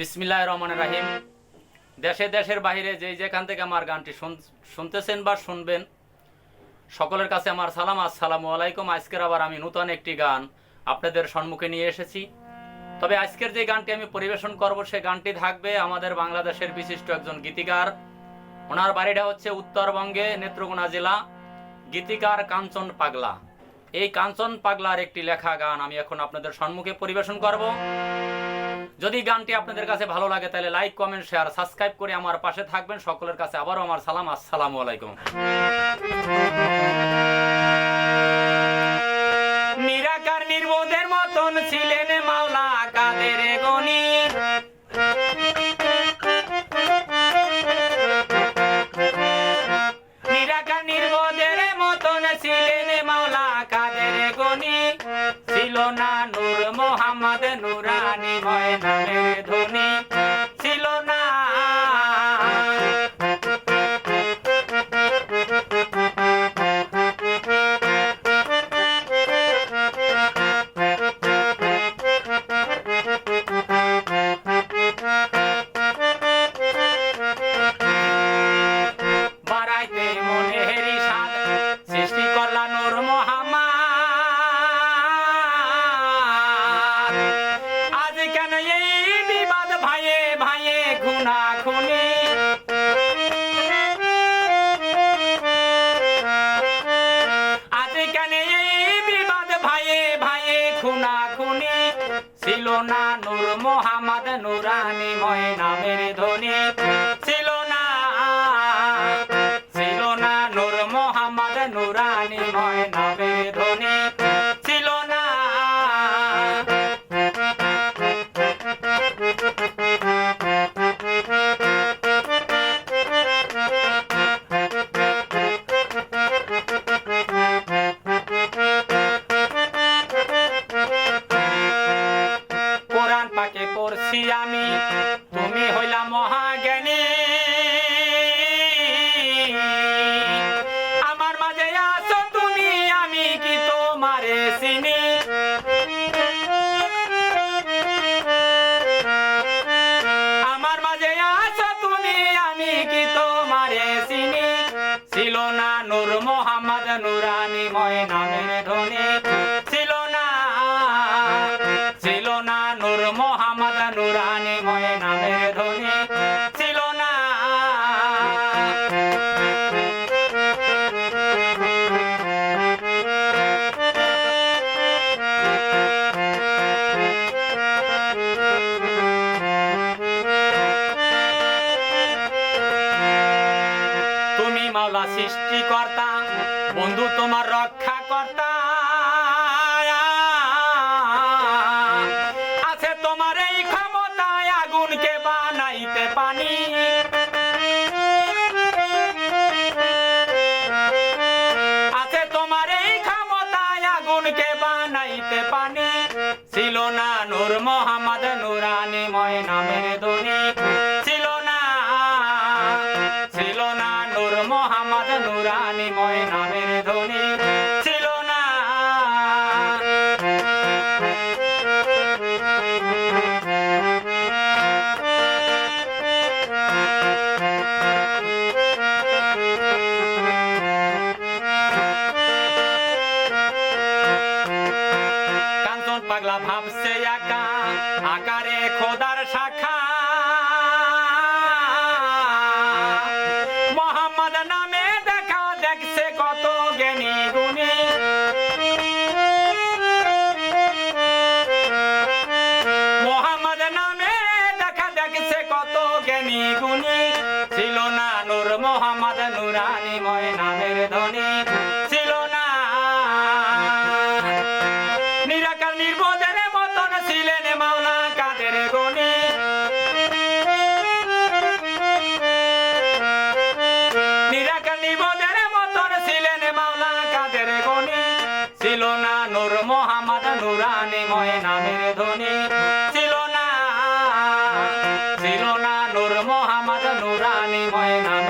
বিসমিল্লাহ রহমান রাহিম। দেশে দেশের বাইরে যেই যেখান থেকে আমার গানটি শুন- শুনতেছেন বা শুনবেন, সকলের কাছে আমার সালাম। আসসালামু আলাইকুম। আজকের আবার আমি নূতন একটি গান আপনাদের সম্মুখে নিয়ে এসেছি। তবে আজকের যে গানটি আমি পরিবেশন করব, সে গানটি থাকবে আমাদের বাংলাদেশের বিশিষ্ট একজন গীতিকার। ওনার বাড়িটা হচ্ছে উত্তরবঙ্গে, নেত্রকোনা জেলা, গীতিকার কাঞ্চন পাগলা। এই কাঞ্চন পাগলার একটি লেখা গান আমি এখন আপনাদের সম্মুখে পরিবেশন করব। যদি গানটি আপনাদের কাছে ভালো লাগে, তাহলে লাইক কমেন্ট শেয়ার সাবস্ক্রাইব করে আমার পাশে থাকবেন। সকলের কাছে আবারও আমার সালাম। আসসালামু আলাইকুম। ছিল না নূর মোহাম্মদ নুরানি ময়নামের ধ্বনি ছিল খুনা। ছিল না নূর মোহাম্মদ নুরানি ময় নামের ধ্বনি ছিল না ছিল না নূর মোহাম্মদ নুরানি ময় নামের নুরানি ময় নামের ধ্বনি মাওলা সৃষ্টিকর্তা, বন্ধু তোমার রক্ষা কর্তা আছে তোমার এই ক্ষমতায় আগুনকে বানাইতে পানি। আছে তোমার এই আগুনকে বানাইতে পানি। ছিল না নূর মোহাম্মদ, নুরানি ময় নামের মোহাম্মদ নুরানি ময় নামের ধ্বনি ছিল না। কাঞ্চন পাগলা ভাবছে একা আকারে খোদার শাখা। মোহাম্মদ নুরানি ময় নামের ধনী ছিল না। নিরাকার নির্বোধের মতন ছিলেন মাওলা কাদের গণি নিরাকার নির্বোধের মতন ছিলেন মাওলা কাদের গণি ছিল না নুর মোহাম্মদ নুরানি ময় নামের ধনী ছিল না। ছিল না নূর মোহাম্মদ নুরানি ময় নামের